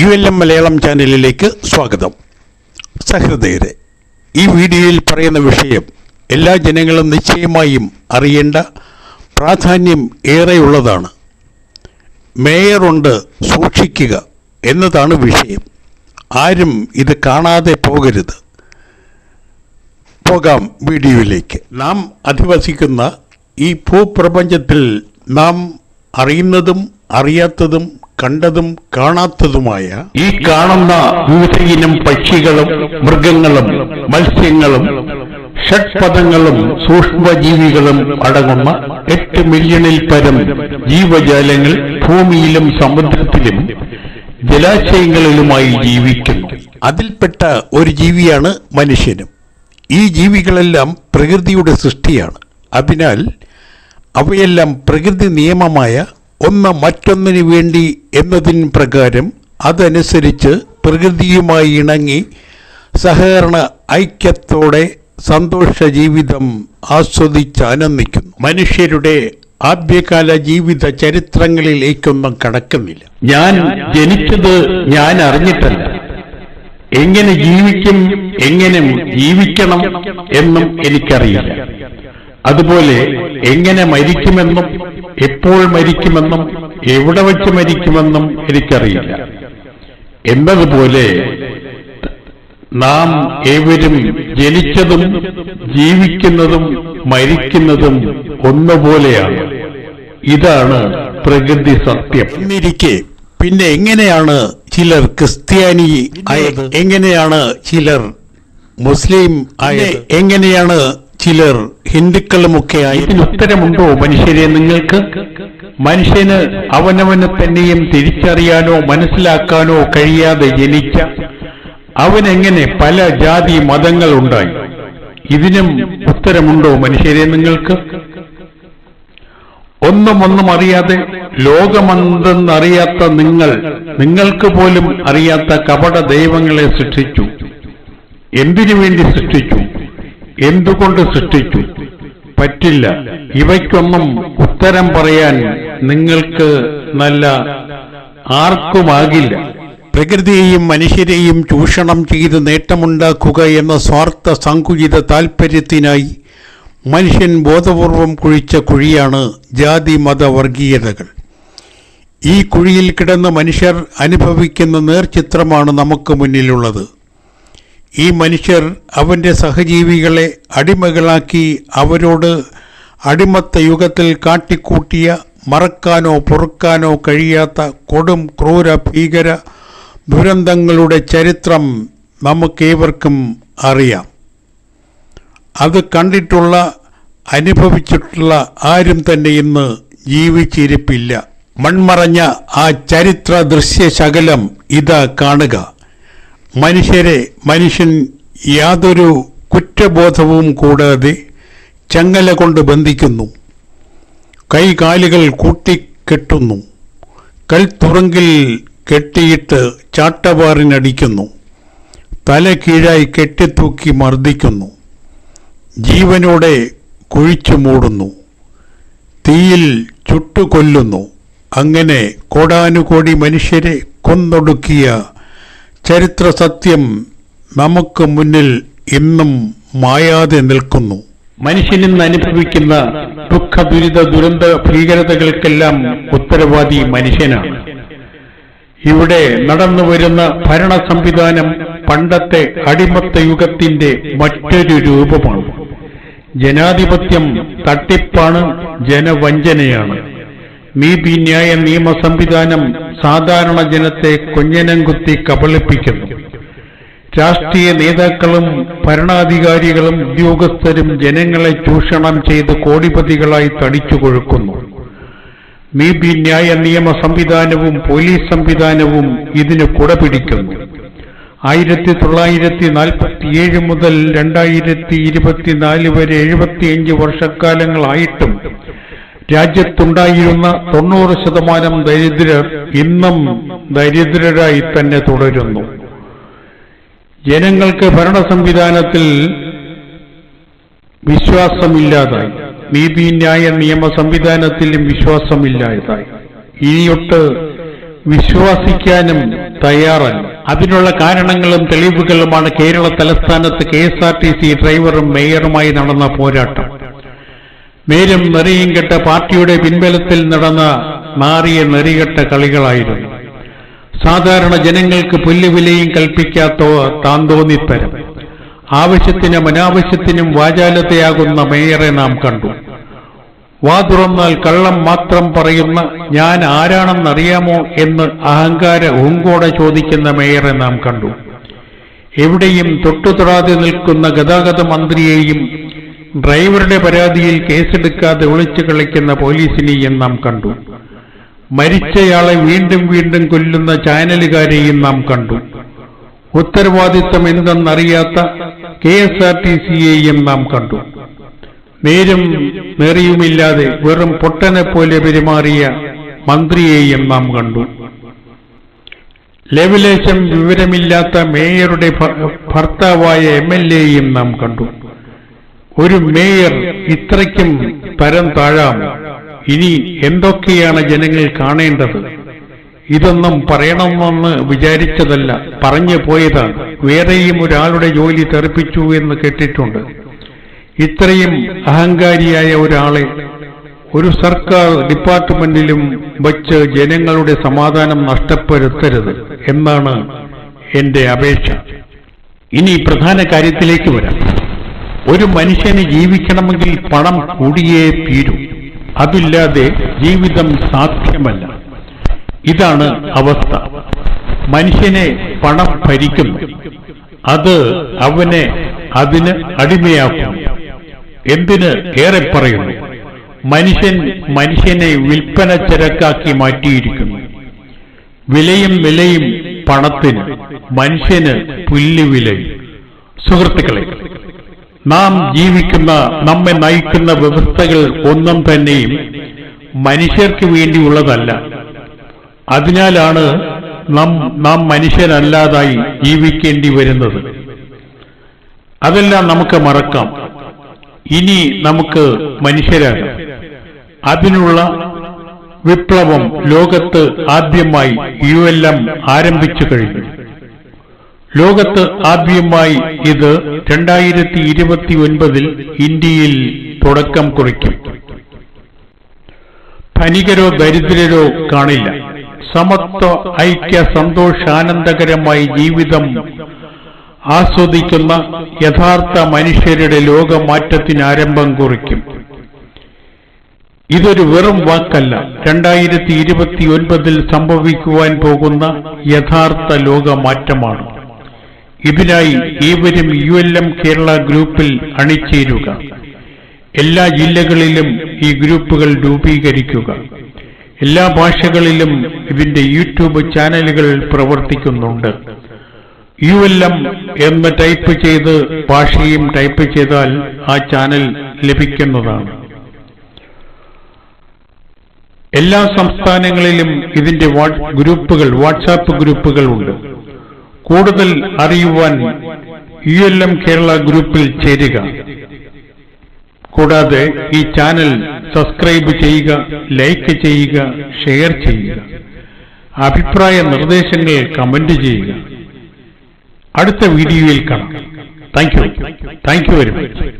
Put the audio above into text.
U L M Malayalam ചാനലിലേക്ക് സ്വാഗതം. സഹൃദയരെ ഈ വീഡിയോയിൽ പറയുന്ന വിഷയം എല്ലാ ജനങ്ങളും നിശ്ചയമായും അറിയേണ്ട പ്രാധാന്യം ഏറെയുള്ളതാണ്. മേയറുണ്ട് സൂക്ഷിക്കുക എന്നതാണ് വിഷയം. ആരും ഇത് കാണാതെ പോകരുത്. പോകാം വീഡിയോയിലേക്ക്. നാം അധിവസിക്കുന്ന ഈ ഭൂപ്രപഞ്ചത്തിൽ നാം അറിയുന്നതും അറിയാത്തതും കണ്ടതും കാണാത്തതുമായ ഈ കാണുന്ന വിവിധ ഇനം പക്ഷികളും മൃഗങ്ങളും മത്സ്യങ്ങളും ഷഡ്പദങ്ങളും സൂക്ഷ്മജീവികളും അടങ്ങുന്ന എട്ട് മില്യണിൽ പരം ജീവജാലങ്ങൾ ഭൂമിയിലും സമുദ്രത്തിലും ജലാശയങ്ങളിലുമായി ജീവിക്കുന്നു. അതിൽപ്പെട്ട ഒരു ജീവിയാണ് മനുഷ്യനും. ഈ ജീവികളെല്ലാം പ്രകൃതിയുടെ സൃഷ്ടിയാണ്. അതിനാൽ അവയെല്ലാം പ്രകൃതി നിയമമായ ഒന്ന് മറ്റൊന്നിനു വേണ്ടി എന്നതിന് പ്രകാരം അതനുസരിച്ച് പ്രകൃതിയുമായി ഇണങ്ങി സഹകരണ ഐക്യത്തോടെ സന്തോഷ ജീവിതം ആസ്വദിച്ച് ആനന്ദിക്കുന്നു. മനുഷ്യരുടെ ആദ്യകാല ജീവിത ചരിത്രങ്ങളിലേക്കൊന്നും കടക്കുന്നില്ല. ഞാൻ ജനിച്ചത് ഞാൻ അറിഞ്ഞിട്ടല്ല. എങ്ങനെ ജീവിക്കും എങ്ങനെ ജീവിക്കണം എന്നും എനിക്കറിയില്ല. അതുപോലെ എങ്ങനെ മരിക്കുമെന്നും എപ്പോൾ മരിക്കുമെന്നും എവിടെ വച്ച് മരിക്കുമെന്നും എനിക്കറിയില്ല. എന്നതുപോലെ നാം ഏവരും ജനിച്ചതും ജീവിക്കുന്നതും മരിക്കുന്നതും ഒന്നുപോലെയാണ്. ഇതാണ് പ്രകൃതി സത്യം. എന്നിരിക്കെ പിന്നെ എങ്ങനെയാണ് ചിലർ ക്രിസ്ത്യാനി ആയത് എങ്ങനെയാണ് ചിലർ മുസ്ലിം ആയത്? എങ്ങനെയാണ് ചിലർ ഹിന്ദുക്കളുമൊക്കെയായി ഇതിന് ഉത്തരമുണ്ടോ മനുഷ്യരെ നിങ്ങൾക്ക്? മനുഷ്യന് അവനവന് തന്നെയും തിരിച്ചറിയാനോ മനസ്സിലാക്കാനോ കഴിയാതെ ജനിച്ച അവനെങ്ങനെ പല ജാതി മതങ്ങൾ ഉണ്ടായി? ഇതിനും ഉത്തരമുണ്ടോ മനുഷ്യരെ നിങ്ങൾക്ക്? ഒന്നും ഒന്നും അറിയാതെ ലോകമെന്തെന്നറിയാത്ത നിങ്ങൾ നിങ്ങൾക്ക് പോലും അറിയാത്ത കപട ദൈവങ്ങളെ സൃഷ്ടിച്ചു. എന്തിനു വേണ്ടി സൃഷ്ടിച്ചു? എന്തുകൊണ്ട് സൃഷ്ടിച്ചു? പറ്റില്ല. ഇവയ്ക്കൊന്നും ഉത്തരം പറയാൻ നിങ്ങൾക്ക് നല്ല ആർക്കുമാകില്ല. പ്രകൃതിയെയും മനുഷ്യരെയും ചൂഷണം ചെയ്ത് നേട്ടമുണ്ടാക്കുക എന്ന സ്വാർത്ഥ സങ്കുചിത താൽപ്പര്യത്തിനായി മനുഷ്യൻ ബോധപൂർവം കുഴിച്ച കുഴിയാണ് ജാതി മത വർഗീയതകൾ. ഈ കുഴിയിൽ കിടന്ന് മനുഷ്യർ അനുഭവിക്കുന്ന നേർചിത്രമാണ് നമുക്ക് മുന്നിലുള്ളത്. ഈ മനുഷ്യർ അവന്റെ സഹജീവികളെ അടിമകളാക്കി അവരോട് അടിമത്ത യുഗത്തിൽ കാട്ടിക്കൂട്ടിയ മറക്കാനോ പൊറുക്കാനോ കഴിയാത്ത കൊടും ക്രൂര ഭീകര ദുരന്തങ്ങളുടെ ചരിത്രം നമുക്കേവർക്കും അറിയാം. അത് കണ്ടിട്ടുള്ള അനുഭവിച്ചിട്ടുള്ള ആരും തന്നെ ഇന്ന് ജീവിച്ചിരിപ്പില്ല. മൺമറഞ്ഞ ആ ചരിത്ര ദൃശ്യശകലം ഇതാ കാണുക. മനുഷ്യരെ മനുഷ്യൻ യാതൊരു കുറ്റബോധവും കൂടാതെ ചങ്ങല കൊണ്ട് ബന്ധിക്കുന്നു. കൈകാലുകൾ കൂട്ടിക്കെട്ടുന്നു കൽത്തുറങ്കിൽ കെട്ടിയിട്ട് ചാട്ടവാറിനടിക്കുന്നു. തല കീഴായി കെട്ടിത്തൂക്കി മർദ്ദിക്കുന്നു. ജീവനോടെ കുഴിച്ചു മൂടുന്നു. തീയിൽ ചുട്ടുകൊല്ലുന്നു. അങ്ങനെ കോടാനുകോടി മനുഷ്യരെ കൊന്നൊടുക്കിയ ചരിത്ര സത്യം നമുക്ക് മുന്നിൽ ഇന്നും മായാതെ നിൽക്കുന്നു. മനുഷ്യനിന്ന് അനുഭവിക്കുന്ന ദുഃഖ ദുരിത ദുരന്ത ഭീകരതകൾക്കെല്ലാം ഉത്തരവാദി മനുഷ്യനാണ്. ഇവിടെ നടന്നു വരുന്ന ഭരണ സംവിധാനം പണ്ടത്തെ അടിമത്ത യുഗത്തിന്റെ മറ്റൊരു രൂപമാണ്. ജനാധിപത്യം തട്ടിപ്പാണ് ജനവഞ്ചനയാണ്. നീതിന്യായ നിയമ സംവിധാനം സാധാരണ ജനത്തെ കൊഞ്ഞനം കുത്തി കബളിപ്പിക്കുന്നു. രാഷ്ട്രീയ നേതാക്കളും ഭരണാധികാരികളും ഉദ്യോഗസ്ഥരും ജനങ്ങളെ ചൂഷണം ചെയ്ത് കോടിപതികളായി തടിച്ചു കൊഴുക്കുന്നു. നീതിന്യായ നിയമ സംവിധാനവും പോലീസ് സംവിധാനവും ഇതിന് കുട പിടിക്കുന്നു ആയിരത്തി തൊള്ളായിരത്തി നാൽപ്പത്തിയേഴ് മുതൽ രണ്ടായിരത്തി ഇരുപത്തിനാല് വരെ എഴുപത്തിയഞ്ച് വർഷക്കാലങ്ങളായിട്ടും രാജ്യത്തുണ്ടായിരുന്ന തൊണ്ണൂറ് ശതമാനം ദരിദ്രർ ഇന്നും ദരിദ്രരായി തന്നെ തുടരുന്നു. ജനങ്ങൾക്ക് ഭരണ സംവിധാനത്തിൽ വിശ്വാസമില്ലാതായി നീതിന്യായ നിയമ സംവിധാനത്തിലും വിശ്വാസമില്ലാതായി. ഇനിയൊട്ട് വിശ്വസിക്കാനും തയ്യാറല്ല. അതിനുള്ള കാരണങ്ങളും തെളിവുകളുമാണ് കേരള തലസ്ഥാനത്ത് K S R T C ഡ്രൈവറും മേയറുമായി നടന്ന പോരാട്ടം. നേരും നെറിയും കെട്ട പാർട്ടിയുടെ പിൻബലത്തിൽ നടന്ന മാറിയ നെറികെട്ട കളികളായിരുന്നു. സാധാരണ ജനങ്ങൾക്ക് പുല്ലുവിലയും കൽപ്പിക്കാത്ത താന്തോന്നിത്തരം ആവശ്യത്തിനും അനാവശ്യത്തിനും വാചാലതയാകുന്ന മേയറെ നാം കണ്ടു. വാ തുറന്നാൽ കള്ളം മാത്രം പറയുന്ന ഞാൻ ആരാണെന്നറിയാമോ എന്ന് അഹങ്കാര ഊങ്കോടെ ചോദിക്കുന്ന മേയറെ നാം കണ്ടു. എവിടെയും തൊട്ടുതൊടാതെ നിൽക്കുന്ന ഗതാഗത മന്ത്രിയെയും ഡ്രൈവറുടെ പരാതിയിൽ കേസെടുക്കാതെ ഒളിച്ചു കളിക്കുന്ന പോലീസിനെയും നാം കണ്ടു. മരിച്ചയാളെ വീണ്ടും വീണ്ടും കൊല്ലുന്ന ചാനലുകാരെയും നാം കണ്ടു. ഉത്തരവാദിത്തം എന്തെന്നറിയാത്ത കെ എസ് ആർ ടി സിയെയും നാം കണ്ടു. നേരും നേറിയുമില്ലാതെ വെറും പൊട്ടനെ പോലെ പെരുമാറിയ മന്ത്രിയെയും നാം കണ്ടു. ലെവലേശം വിവരമില്ലാത്ത മേയറുടെ ഭർത്താവായ എം എൽ എയും നാം കണ്ടു. ഒരു മേയർ ഇത്രയ്ക്കും തരം താഴാം. ഇനി എന്തൊക്കെയാണ് ജനങ്ങൾ കാണേണ്ടത്? ഇതൊന്നും പറയണമെന്ന് വിചാരിച്ചതല്ല പറഞ്ഞു പോയതാണ്. വേറെയും ഒരാളുടെ ജോലി തെറിപ്പിച്ചു എന്ന് കേട്ടിട്ടുണ്ട്. ഇത്രയും അഹങ്കാരിയായ ഒരാളെ ഒരു സർക്കാർ ഡിപ്പാർട്ട്മെന്റിലും വച്ച് ജനങ്ങളുടെ സമാധാനം നഷ്ടപ്പെടുത്തരുത് എന്നാണ് എന്റെ അപേക്ഷ. ഇനി പ്രധാന കാര്യത്തിലേക്ക് വരാം. ഒരു മനുഷ്യന് ജീവിക്കണമെങ്കിൽ പണം കൂടിയേ തീരൂ. അതില്ലാതെ ജീവിതം സാധ്യമല്ല. ഇതാണ് അവസ്ഥ. മനുഷ്യനെ പണം ഭരിക്കുന്നു അത് അവനെ അതിന് അടിമയാക്കുന്നു എന്തിന് ഏറെ പറയുന്നു? മനുഷ്യൻ മനുഷ്യനെ വിൽപ്പന ചരക്കാക്കി മാറ്റിയിരിക്കുന്നു. വിലയും വിലയും പണത്തിന് മനുഷ്യന് പുല്ലുവിലയും സുഹൃത്തുക്കളെ നാം ജീവിക്കുന്ന നമ്മെ നയിക്കുന്ന വ്യവസ്ഥകൾ ഒന്നും തന്നെയും മനുഷ്യർക്ക് വേണ്ടിയുള്ളതല്ല. അതിനാലാണ് നാം നാം മനുഷ്യരല്ലാതായി ജീവിക്കേണ്ടി വരുന്നത്. അതെല്ലാം നമുക്ക് മറക്കാം. ഇനി നമുക്ക് മനുഷ്യരാകാം. അതിനുള്ള വിപ്ലവം ലോകത്ത് ആദ്യമായി യു എൽ എം ആരംഭിച്ചു കഴിഞ്ഞു. ലോകത്ത് ആദ്യമായി ഇത് രണ്ടായിരത്തി ഇരുപത്തി ഒൻപതിൽ ഇന്ത്യയിൽ തുടക്കം കുറിക്കും. ധനികരോ ദരിദ്രരോ കാണില്ല. സമത്വ ഐക്യ സന്തോഷാനന്ദകരമായി ജീവിതം ആസ്വദിക്കുന്ന യഥാർത്ഥ മനുഷ്യരുടെ ലോകമാറ്റത്തിന് ആരംഭം കുറിക്കും. ഇതൊരു വെറും വാക്കല്ല. രണ്ടായിരത്തി ഇരുപത്തി ഒൻപതിൽ സംഭവിക്കുവാൻ പോകുന്ന യഥാർത്ഥ ലോകമാറ്റമാണ്. ഇതിനായി ഏവരും യു എൽ എം കേരള ഗ്രൂപ്പിൽ അണിചേരുക. എല്ലാ ജില്ലകളിലും ഈ ഗ്രൂപ്പുകൾ രൂപീകരിക്കുക. എല്ലാ ഭാഷകളിലും ഇതിന്റെ യൂട്യൂബ് ചാനലുകൾ പ്രവർത്തിക്കുന്നുണ്ട്. യു എൽ എം എന്ന് ടൈപ്പ് ചെയ്ത് ഭാഷയും ടൈപ്പ് ചെയ്താൽ ആ ചാനൽ ലഭിക്കുന്നതാണ്. എല്ലാ സംസ്ഥാനങ്ങളിലും ഇതിന്റെ ഗ്രൂപ്പുകൾ വാട്സാപ്പ് ഗ്രൂപ്പുകൾ ഉണ്ട് കൂടുതൽ അറിയുവാൻ യു എൽ എം കേരള ഗ്രൂപ്പിൽ ചേരുക. കൂടാതെ ഈ ചാനൽ സബ്സ്ക്രൈബ് ചെയ്യുക ലൈക്ക് ചെയ്യുക ഷെയർ ചെയ്യുക. അഭിപ്രായ നിർദ്ദേശങ്ങൾ കമന്റ് ചെയ്യുക. അടുത്ത വീഡിയോയിൽ കാണാം. Thank you. Thank you very much.